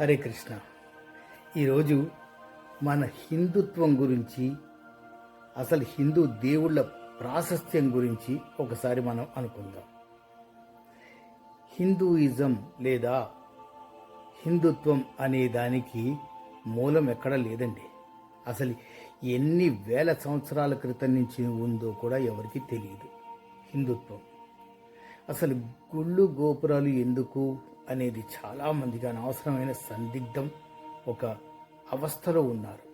హరే కృష్ణ. ఈరోజు మన హిందుత్వం గురించి అసలు హిందూ దేవుళ్ళ ప్రాశస్త్యం గురించి ఒకసారి మనం అనుకుందాం. హిందూయిజం లేదా హిందుత్వం అనే దానికి మూలం ఎక్కడ లేదండి. అసలు ఎన్ని వేల సంవత్సరాల క్రితం నుంచి ఉందో కూడా ఎవరికి తెలియదు హిందుత్వం. అసలు గుళ్ళు గోపురాలు ఎందుకు అనేది చాలామందికి అనవసరమైన సందిగ్ధం ఒక అవస్థలో ఉన్నారు.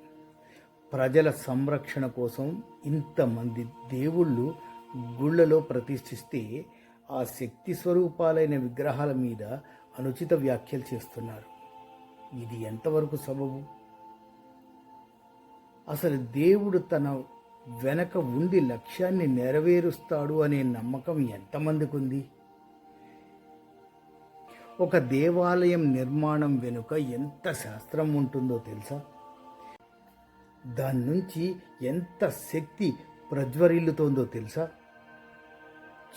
ప్రజల సంరక్షణ కోసం ఇంతమంది దేవుళ్ళు గుళ్ళలో ప్రతిష్ఠిస్తే ఆ శక్తి స్వరూపాలైన విగ్రహాల మీద అనుచిత వ్యాఖ్యలు చేస్తున్నారు. ఇది ఎంతవరకు సబబు? అసలు దేవుడు తన వెనక ఉండి లక్ష్యాన్ని నెరవేరుస్తాడు అనే నమ్మకం ఎంతమందికి ఉంది ఒక దేవాలయం నిర్మాణం వెనుక ఎంత శాస్త్రం ఉంటుందో తెలుసా? దాని నుంచి ఎంత శక్తి ప్రజ్వరిల్లుతోందో తెలుసా?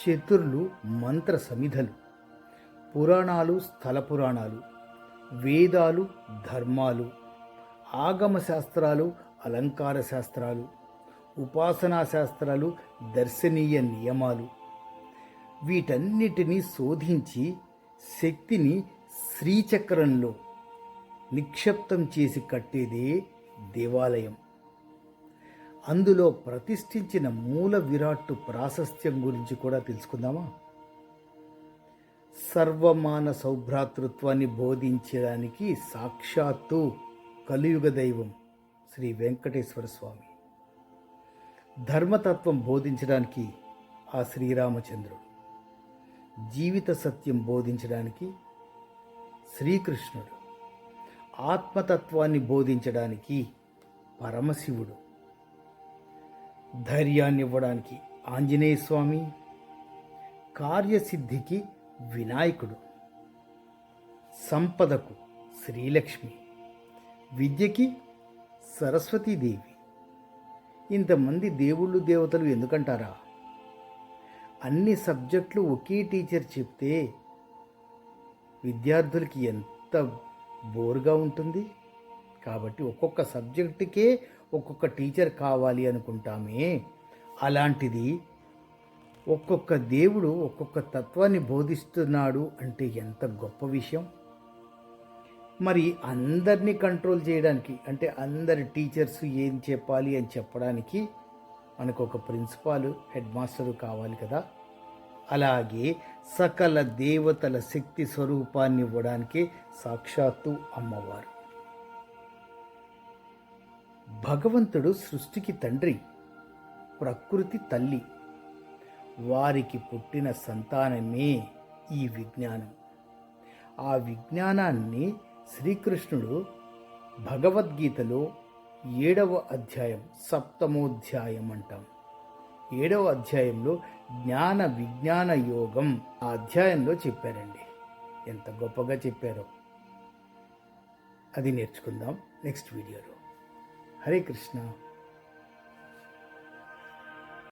చతుర్లు మంత్ర సమిధలు పురాణాలు స్థల పురాణాలు వేదాలు ధర్మాలు ఆగమ శాస్త్రాలు అలంకార శాస్త్రాలు ఉపాసనా శాస్త్రాలు దర్శనీయ నియమాలు. వీటన్నిటినీ శోధించి శక్తిని శ్రీచక్రంలో నిక్షిప్తం చేసి కట్టేదే దేవాలయం. అందులో ప్రతిష్ఠించిన మూల విరాట్టు ప్రాశస్త్యం గురించి కూడా తెలుసుకుందామా? సర్వమాన సౌభ్రాతృత్వాన్ని బోధించడానికి సాక్షాత్తు కలియుగ దైవం శ్రీ వెంకటేశ్వర స్వామి. ధర్మతత్వం బోధించడానికి ఆ శ్రీరామచంద్రుడు. జీవిత సత్యం బోధించడానికి శ్రీకృష్ణుడు ఆత్మతత్వాన్ని బోధించడానికి పరమశివుడు ధైర్యాన్ని ఇవ్వడానికి ఆంజనేయ స్వామి కార్యసిద్ధికి వినాయకుడు సంపదకు శ్రీలక్ష్మి విద్యకి సరస్వతీదేవి. ఇంతమంది దేవుళ్ళు దేవతలు ఎందుకంటారా? అన్ని సబ్జెక్టులు ఒకే టీచర్ చెప్తే విద్యార్థులకి ఎంత బోర్గా ఉంటుంది? కాబట్టి ఒక్కొక్క సబ్జెక్టుకే ఒక్కొక్క టీచర్ కావాలి అనుకుంటామే. అలాంటిది ఒక్కొక్క దేవుడు ఒక్కొక్క తత్వాన్ని బోధిస్తున్నాడు అంటే ఎంత గొప్ప విషయం. మరి అందరినీ కంట్రోల్ చేయడానికి అంటే అందరి టీచర్స్ ఏం చెప్పాలి అని చెప్పడానికి మనకు ఒక ప్రిన్సిపాల్ హెడ్ మాస్టరు కావాలి కదా. అలాగే సకల దేవతల శక్తి స్వరూపాన్ని ఇవ్వడానికి సాక్షాత్తు అమ్మవారు. భగవంతుడు సృష్టికి తండ్రి ప్రకృతి తల్లి. వారికి పుట్టిన సంతానమే ఈ విజ్ఞానం. ఆ విజ్ఞానాన్ని శ్రీకృష్ణుడు భగవద్గీతలో ఏడవ అధ్యాయం సప్తమోధ్యాయం అంటాం. ఏడవ అధ్యాయంలో జ్ఞాన విజ్ఞాన యోగం ఆ అధ్యాయంలో చెప్పారండి. ఎంత గొప్పగా చెప్పారో. అది నేర్చుకుందాం నెక్స్ట్ వీడియోలో. హరే కృష్ణ.